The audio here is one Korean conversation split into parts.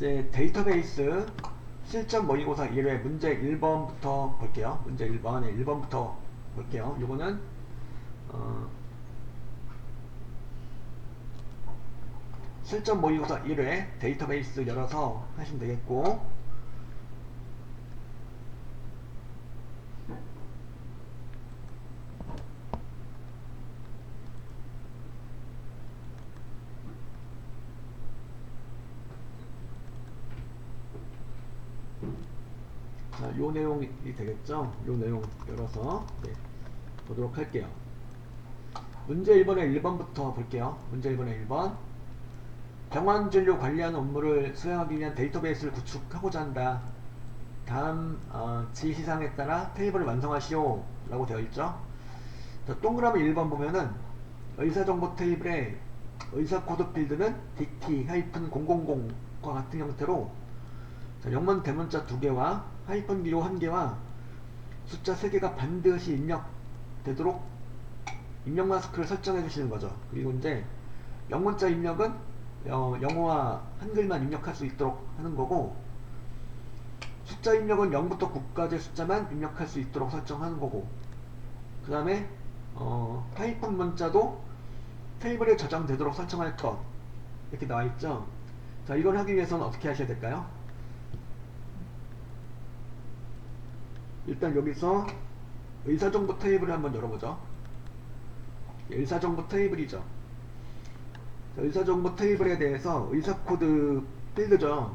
이제 데이터베이스 실전 모의고사 1회 문제 1번부터 볼게요. 문제 1번, 네, 1번부터 볼게요. 요거는 어, 실전 모의고사 1회 데이터베이스 열어서 하시면 되겠고 자, 요 내용이 되겠죠? 요 내용 열어서 네, 보도록 할게요. 문제 1번에 1번부터 볼게요. 문제 1번에 1번. 병원 진료 관리하는 업무를 수행하기 위한 데이터베이스를 구축하고자 한다. 다음 어, 지시사항에 따라 테이블을 완성하시오 라고 되어 있죠. 자, 동그라미 1번 보면은 의사정보 테이블에 의사 코드 필드는 DT-000과 같은 형태로 자, 영문 대문자 두 개와 하이픈 기호 한 개와 숫자 세 개가 반드시 입력되도록 입력 마스크를 설정해 주시는 거죠. 그리고 이제 영문자 입력은 어, 영어와 한글만 입력할 수 있도록 하는 거고 숫자 입력은 0부터 9까지의 숫자만 입력할 수 있도록 설정하는 거고 그 다음에 어, 하이픈 문자도 테이블에 저장되도록 설정할 것 이렇게 나와 있죠. 자 이걸 하기 위해서는 어떻게 하셔야 될까요? 일단 여기서 의사정보 테이블을 한번 열어보죠. 의사정보 테이블이죠. 자, 의사정보 테이블에 대해서 의사코드 필드죠.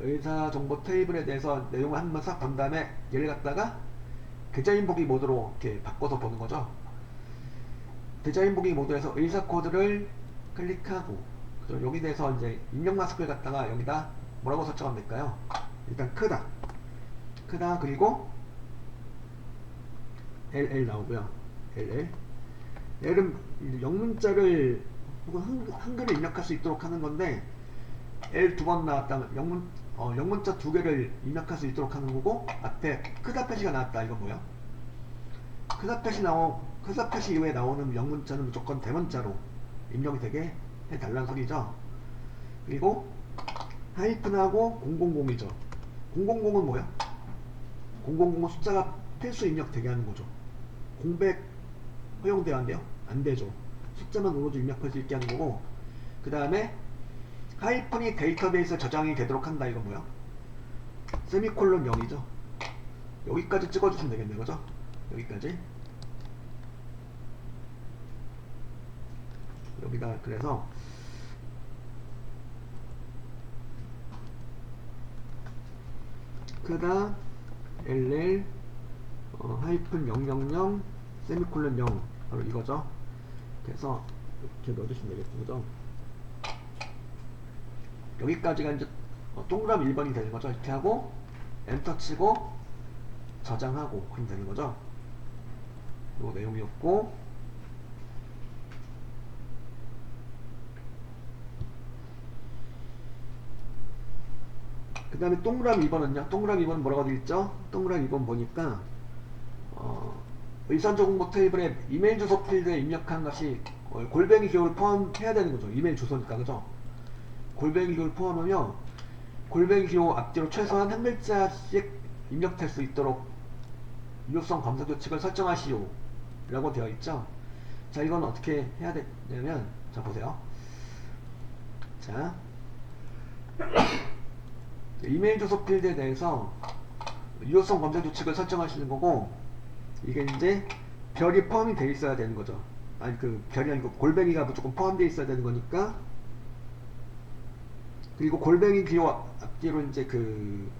의사정보 테이블에 대해서 내용을 한번 싹 본 다음에 얘를 갖다가 디자인 보기 모드로 이렇게 바꿔서 보는 거죠. 디자인 보기 모드에서 의사코드를 클릭하고 그죠? 여기 대해서 이제 입력 마스크를 갖다가 여기다 뭐라고 설정하면 될까요? 일단 크다. 크다 그리고 LL 나오고요. LL. L은 영문자를 혹은 한, 한글을 입력할 수 있도록 하는 건데 L 두 번 나왔다면 영문 어, 영문자 두 개를 입력할 수 있도록 하는 거고 앞에 크다 표시가 나왔다 이건 뭐야? 크다 표시 나오 크다 표시 이후에 나오는 영문자는 무조건 대문자로 입력이 되게 해달라는 소리죠. 그리고 하이픈하고 000이죠. 000은 뭐야? 000은 숫자가 필수 입력되게 하는 거죠. 공백 허용돼야 한대요? 안 되죠. 숫자만 오로지 입력할 수 있게 하는 거고 그 다음에 하이픈이 데이터베이스 저장이 되도록 한다 이건 뭐야? 세미콜론 0이죠. 여기까지 찍어주시면 되겠네 그죠? 여기까지 여기다 그래서 크다 LL 어, 하이픈 000 세미콜론 0 바로 이거죠. 그래서 이렇게 넣어주시면 되겠죠. 그죠? 여기까지가 이제 어, 동그라미 1번이 되는 거죠. 이렇게 하고 엔터 치고 저장하고 하면 되는 거죠. 요 내용이었고 그 다음에 동그라미 2번은요. 동그라미 2번은 뭐라고 되어 있죠? 동그라미 2번 보니까 어, 의사정보 테이블에 이메일 주소 필드에 입력한 것이 어, 골뱅이 기호를 포함해야 되는 거죠. 이메일 주소니까 그죠? 골뱅이 기호를 포함하며 골뱅이 기호 앞뒤로 최소한 한 글자씩 입력될 수 있도록 유효성 검사 규칙을 설정하시오 라고 되어 있죠. 자 이건 어떻게 해야 되냐면 자 보세요. 자 이메일 주소 필드에 대해서 유효성 검사 규칙을 설정하시는 거고 이게 이제 별이 포함이 돼 있어야 되는 거죠. 아니 그 별이 아니고 골뱅이가 무조건 포함되어 있어야 되는 거니까 그리고 골뱅이 기호 앞뒤로 이제 그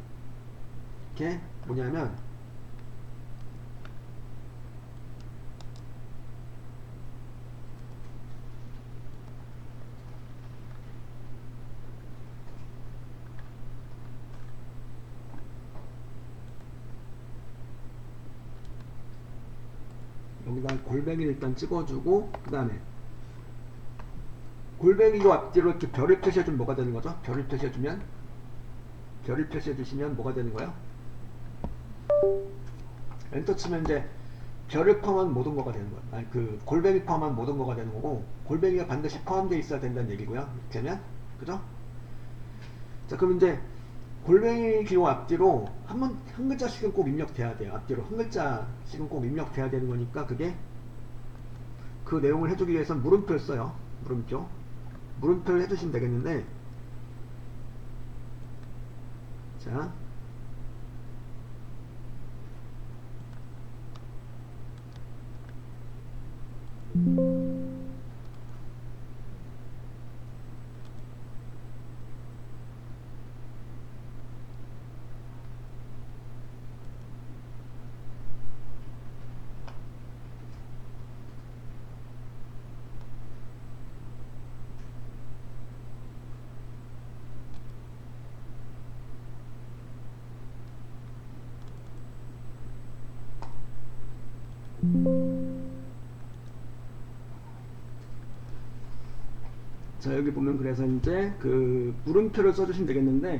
이렇게 뭐냐면 여기다 골뱅이 일단 찍어주고 그 다음에 골뱅이로 앞뒤로 이렇게 별을 표시해주면 뭐가 되는 거죠? 별을 표시해주면 별을 표시해주시면 뭐가 되는 거예요? 엔터 치면 이제 별을 포함한 모든 거가 되는 거예요. 아니 그 골뱅이 포함한 모든 거가 되는 거고 골뱅이가 반드시 포함되어 있어야 된다는 얘기고요. 하면 그죠? 자, 그럼 이제 골뱅이 기호 앞뒤로 한, 문, 한 글자씩은 꼭 입력돼야 돼요. 앞뒤로 한 글자씩은 꼭 입력돼야 되는 거니까 그게 그 내용을 해주기 위해선 물음표를 써요. 물음표. 물음표를 해주시면 되겠는데 자 자 여기 보면 그래서 이제 그 물음표를 써주시면 되겠는데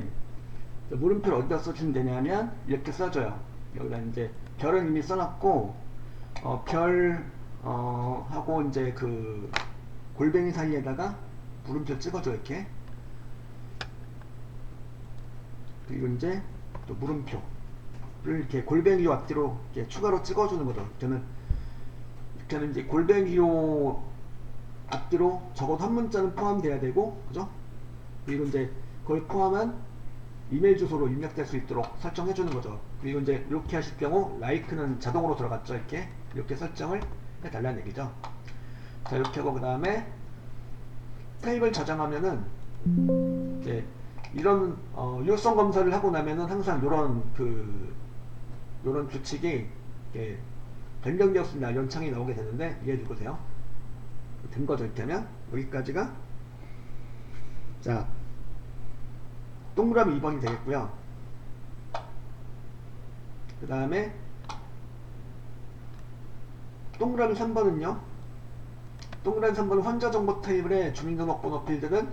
자, 물음표를 어디다 써주시면 되냐면 이렇게 써줘요. 여기다 이제 별은 이미 써놨고 어, 별 어, 하고 이제 그 골뱅이 사이에다가 물음표 찍어줘 이렇게. 그리고 이제 또 물음표를 이렇게 골뱅이 앞뒤로 이렇게 추가로 찍어주는 거죠. 저는 이렇게는 이제 골뱅이요 앞뒤로 적어도 한 문자는 포함돼야 되고 그죠? 그리고 이제 그걸 포함한 이메일 주소로 입력될 수 있도록 설정해 주는 거죠. 그리고 이제 이렇게 하실 경우 라이크는 자동으로 들어갔죠 이렇게? 이렇게 설정을 해 달라는 얘기죠. 자 이렇게 하고 그 다음에 테이블 저장하면은 이제 이런 어, 유효성 검사를 하고 나면은 항상 이런 그 이런 규칙이 이렇게 변경되었습니다. 이런 창이 나오게 되는데 이해 누구세요? 된 거죠 이렇게 하면 여기까지가 자 동그라미 2번이 되겠고요. 그 다음에 동그라미 3번은요. 동그라미 3번은 환자 정보 테이블의 주민등록번호 필드는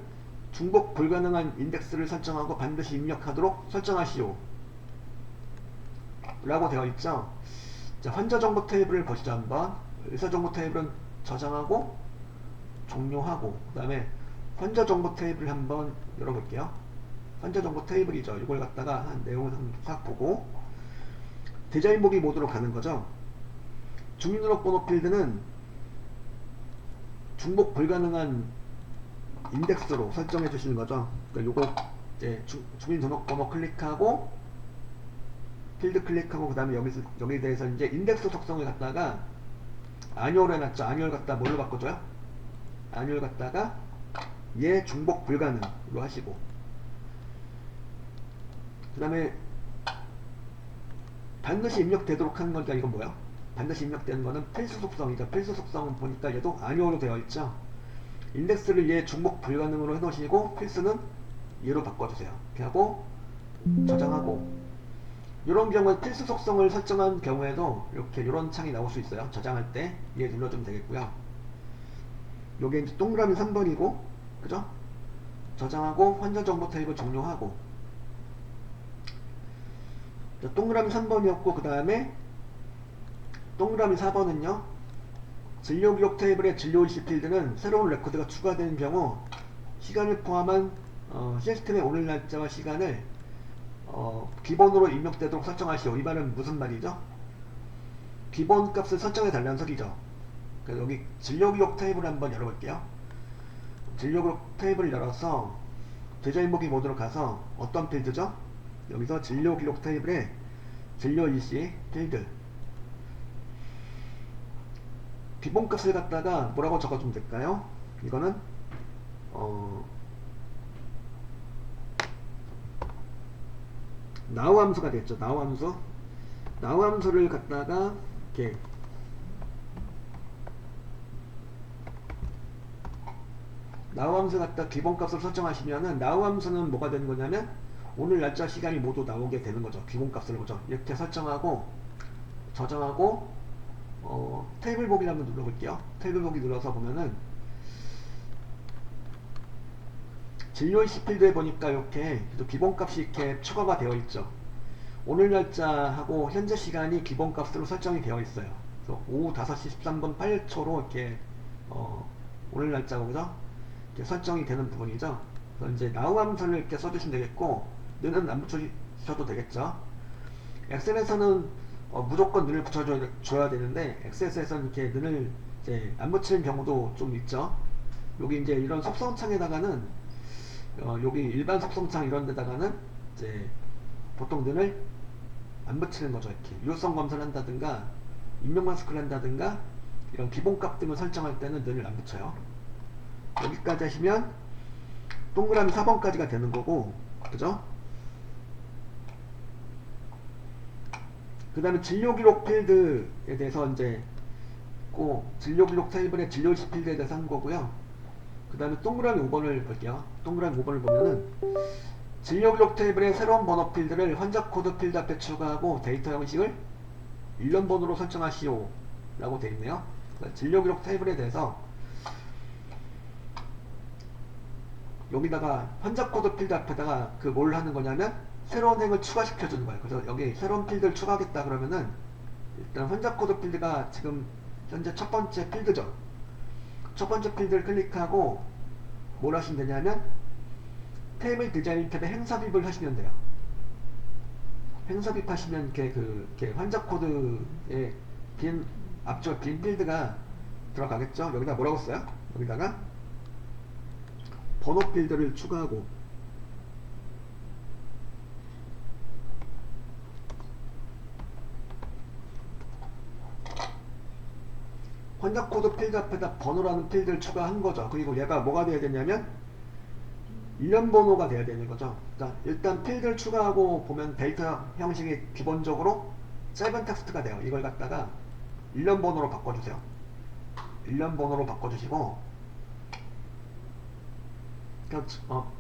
중복 불가능한 인덱스를 설정하고 반드시 입력하도록 설정하시오. 라고 되어 있죠 자 환자 정보 테이블을 보시죠 한번. 의사 정보 테이블은 저장하고 종료하고 그 다음에 환자 정보 테이블 한번 열어볼게요. 환자 정보 테이블이죠. 이걸 갖다가 한 내용을 한번 싹 보고 디자인 보기 모드로 가는 거죠. 주민등록번호 필드는 중복 불가능한 인덱스로 설정해 주시는 거죠. 그러니까 요거 이제 주, 주민등록번호 클릭하고 필드 클릭하고 그 다음에 여기서 여기에 대해서 이제 인덱스 속성을 갖다가 아니오로 해놨죠 아니오를 갖다 뭘로 바꿔줘요 아니오를 갖다가 얘 중복 불가능으로 하시고 그 다음에 반드시 입력되도록 하는 거니까 이건 뭐야? 반드시 입력되는 거는 필수 속성이죠. 필수 속성은 보니까 얘도 아니오로 되어 있죠. 인덱스를 얘 중복 불가능으로 해놓으시고 필수는 얘로 바꿔주세요. 이렇게 하고 저장하고 이런 경우에 필수 속성을 설정한 경우에도 이렇게 이런 창이 나올 수 있어요. 저장할 때 얘 눌러주면 되겠고요. 요게 이제 동그라미 3번이고 그죠? 저장하고 환자 정보 테이블 종료하고 자, 동그라미 3번이었고 그 다음에 동그라미 4번은요 진료 기록 테이블의 진료 일시 필드는 새로운 레코드가 추가되는 경우 시간을 포함한 어, 시스템의 오늘 날짜와 시간을 어, 기본으로 입력되도록 설정하시오 이 말은 무슨 말이죠? 기본 값을 설정해 달라는 소리죠 그래서 여기 진료 기록 테이블 한번 열어볼게요 진료 기록 테이블을 열어서 디자인 보기 모드로 가서 어떤 필드죠? 여기서 진료 기록 테이블에 진료 일시 필드 기본값을 갖다가 뭐라고 적어주면 될까요? 이거는 어 나우 함수가 됐죠. 나우 함수. 나우 함수를 갖다가 이렇게 나우 함수 갖다 기본값을 설정하시면은 나우 함수는 뭐가 되는 거냐면 오늘 날짜 시간이 모두 나오게 되는 거죠. 기본값을 보죠. 이렇게 설정하고 저장하고 어, 테이블 보기 한번 눌러볼게요. 테이블 보기 눌러서 보면은 진료이시 필드에 보니까 이렇게 기본값이 이렇게 추가가 되어 있죠. 오늘 날짜하고 현재 시간이 기본값으로 설정이 되어 있어요. 그래서 오후 5시 13분 8초로 이렇게 어, 오늘 날짜고 그죠? 이렇게 설정이 되는 부분이죠. 그래서 이제 함수를 이렇게 써주시면 되겠고 는은 안 붙여주셔도 되겠죠. 엑셀에서는 어, 무조건 는을 붙여줘야 줘야 되는데 엑셀에서는 이렇게 는을 이제 안 붙이는 경우도 좀 있죠. 여기 이제 이런 속성창에다가는 어, 여기 일반 속성창 이런 데다가는 이제 보통 는을 안 붙이는 거죠. 이렇게 유효성 검사를 한다든가 입력 마스크를 한다든가 이런 기본값 등을 설정할 때는 는을 안 붙여요. 여기까지 하시면 동그라미 4번까지가 되는 거고 그죠? 그 다음에 진료기록 필드에 대해서 이제 꼭 진료기록 테이블의 진료시 필드에 대해서 한 거고요. 그 다음에 동그라미 5번을 볼게요. 동그라미 5번을 보면은 진료기록 테이블의 새로운 번호 필드를 환자 코드 필드 앞에 추가하고 데이터 형식을 일련 번호로 설정하시오 라고 되어 있네요. 그러니까 진료기록 테이블에 대해서 여기다가 환자 코드 필드 앞에다가 그 뭘 하는 거냐면 새로운 행을 추가시켜 주는 거예요. 그래서 여기 새로운 필드를 추가하겠다 그러면은 일단 환자 코드 필드가 지금 현재 첫 번째 필드죠. 첫 번째 필드를 클릭하고 뭘 하시면 되냐면 테이블 디자인 탭에 행삽입을 하시면 돼요. 행삽입 하시면 이렇게 그 이렇게 환자 코드에 빈 앞쪽 빈 필드가 들어가겠죠. 여기다 뭐라고 써요? 여기다가 번호 필드를 추가하고 환자 코드 필드 앞에다 번호라는 필드를 추가한 거죠. 그리고 얘가 뭐가 돼야 되냐면 일련 번호가 돼야 되는 거죠. 자, 일단 필드를 추가하고 보면 데이터 형식이 기본적으로 짧은 텍스트가 돼요. 이걸 갖다가 일련 번호로 바꿔주세요. 일련 번호로 바꿔주시고. 어,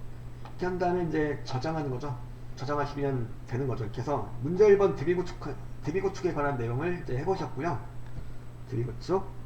이렇게 한 다음에 이제 저장하는 거죠. 저장하시면 되는 거죠. 이렇게 해서 문제 1번 드비 구축, 드비 구축에 관한 내용을 이제 해보셨고요. 구축